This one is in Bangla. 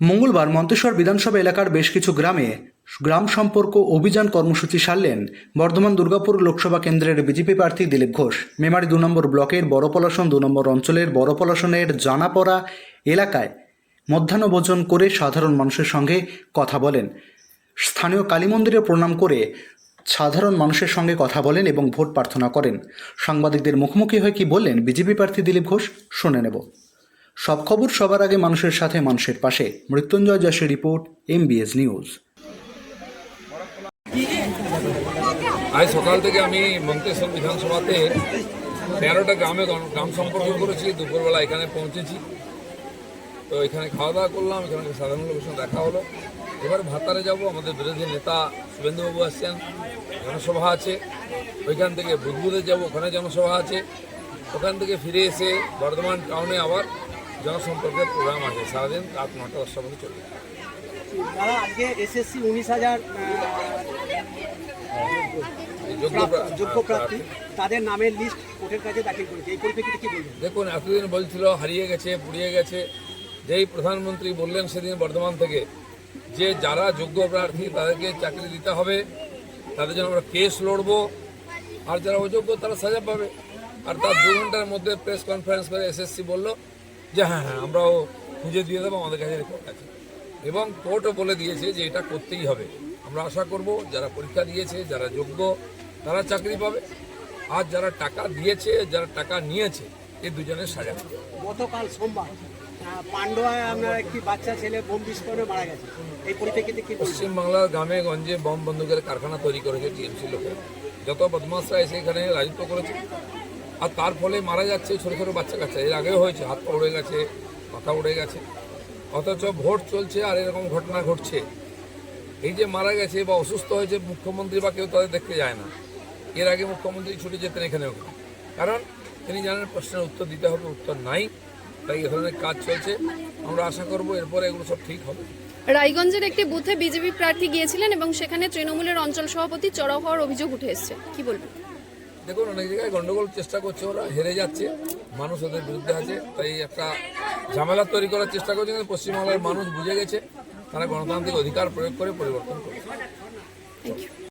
মঙ্গলবার মন্তেশ্বর বিধানসভা এলাকার বেশ কিছু গ্রামে গ্রাম সম্পর্ক অভিযান কর্মসূচি সারলেন বর্ধমান দুর্গাপুর লোকসভা কেন্দ্রের বিজেপি প্রার্থী দিলীপ ঘোষ। মেমারি দু নম্বর ব্লকের বড়পলাশন দু নম্বর অঞ্চলের বড়পলাশনের জানাপড়া এলাকায় মধ্যাহ্নভোজন করে সাধারণ মানুষের সঙ্গে কথা বলেন। স্থানীয় কালী মন্দিরে প্রণাম করে সাধারণ মানুষের সঙ্গে কথা বলেন এবং ভোট প্রার্থনা করেন। সাংবাদিকদের মুখোমুখি হয়ে কি বললেন বিজেপি প্রার্থী দিলীপ ঘোষ, শুনে নেব। সব খবর সবার আগে মানুষের সাথে মানুষের পাশে। মৃত্যুঞ্জয় যশের রিপোর্ট এমবিএস নিউজ আজ সকাল থেকে আমি মন্তেশ্বর বিধানসভাতে তেরোটা গ্রামে গ্রাম সম্পর্ক করেছি। দুপুরবেলা এখানে পৌঁছেছি। তো এখানে খাওয়া দাওয়া করলাম। এখানে সাধারণ লোকের সঙ্গে দেখা হলো। এবার ভাতারে যাব। আমাদের বিরোধী নেতা শুভেন্দুবাবু আসছেন। জনসভা আছে ওইখান থেকে বুধবুধে যাব ওখানে জনসভা আছে। ওখান থেকে ফিরে এসে বর্ধমান টাউনে আবার জনসম্পর্কের প্রোগ্রাম আছে। সারাদিন রাত নটা দশটার মধ্যে চলবে। দাদা আজকে এসএসসি উনিশ হাজার যোগ্য যোগ্য প্রার্থী তাদের নামের লিস্ট কোর্টের কাছে দাখিল করেছে। এই পরিপ্রেক্ষিতে কি বলবেন? দেখুন এতদিন বলছিল হারিয়ে গেছে পুড়িয়ে গেছে। যেই প্রধানমন্ত্রী বললেন সেদিন বর্ধমান থেকে যে যারা যোগ্য প্রার্থী তাদেরকে চাকরি দিতে হবে। তাদের জন্য আমরা কেস লড়বো, আর যারা অযোগ্য তারা সাজা পাবে। আর তার দু ঘণ্টার মধ্যে প্রেস কনফারেন্স করে এসএসসি বলল যে হ্যাঁ হ্যাঁ আমরাও খুঁজে দিয়ে দেবো, আমাদের কাছে রেকর্ড আছে। এবং কোর্টও বলে দিয়েছে যে, এটা করতেই হবে। আমরা আশা করব যারা পরীক্ষা দিয়েছে, যারা যোগ্য, তারা চাকরি পাবে। আর যারা টাকা দিয়েছে, যারা টাকা নিয়েছে এই দুজনের সাজা। গতকাল সোমবার পান্ডুয়ায় বোম পশ্চিমবাংলার গ্রামে গঞ্জে বম বন্দুকের কারখানা তৈরি করেছে টিএমসি লোকেরা যত বদমাশরা এসে এখানে রাজত্ব করেছে, আর তার ফলে মারা যাচ্ছে ছোট ছোট বাচ্চা কাচ্চা। এর আগেও হয়েছে, হাত পা উড়ে গেছে, মাথা উড়ে গেছে। অথচ ভোট চলছে আর এরকম ঘটনা ঘটছে। এই যে মারা গেছে বা অসুস্থ হয়েছে মুখ্যমন্ত্রী বা কেউ তাদের দেখতে যায় না। এর আগে মুখ্যমন্ত্রী ছুটে যেতেন এখানে কারণ তিনি জানেন প্রশ্নের উত্তর দিতে হবে, উত্তর নাই। তাই এ ধরনের কাজ চলছে। আমরা আশা করব এরপরে এগুলো সব ঠিক হবে। রায়গঞ্জের একটি বুথে বিজেপি প্রার্থী গিয়েছিলেন এবং সেখানে তৃণমূলের অঞ্চল সভাপতি চড়াও হওয়ার অভিযোগ উঠে এসেছে। কি বলবেন? দেখুন অনেক জায়গায় গন্ডগোল চেষ্টা করছে ওরা হেরে যাচ্ছে। মানুষ ওদের বিরুদ্ধে আছে তাই একটা ঝামেলা তৈরি করার চেষ্টা করছে কিন্তু পশ্চিমবাংলার মানুষ বুঝে গেছে তারা গণতান্ত্রিক অধিকার প্রয়োগ করে পরিবর্তন করছে।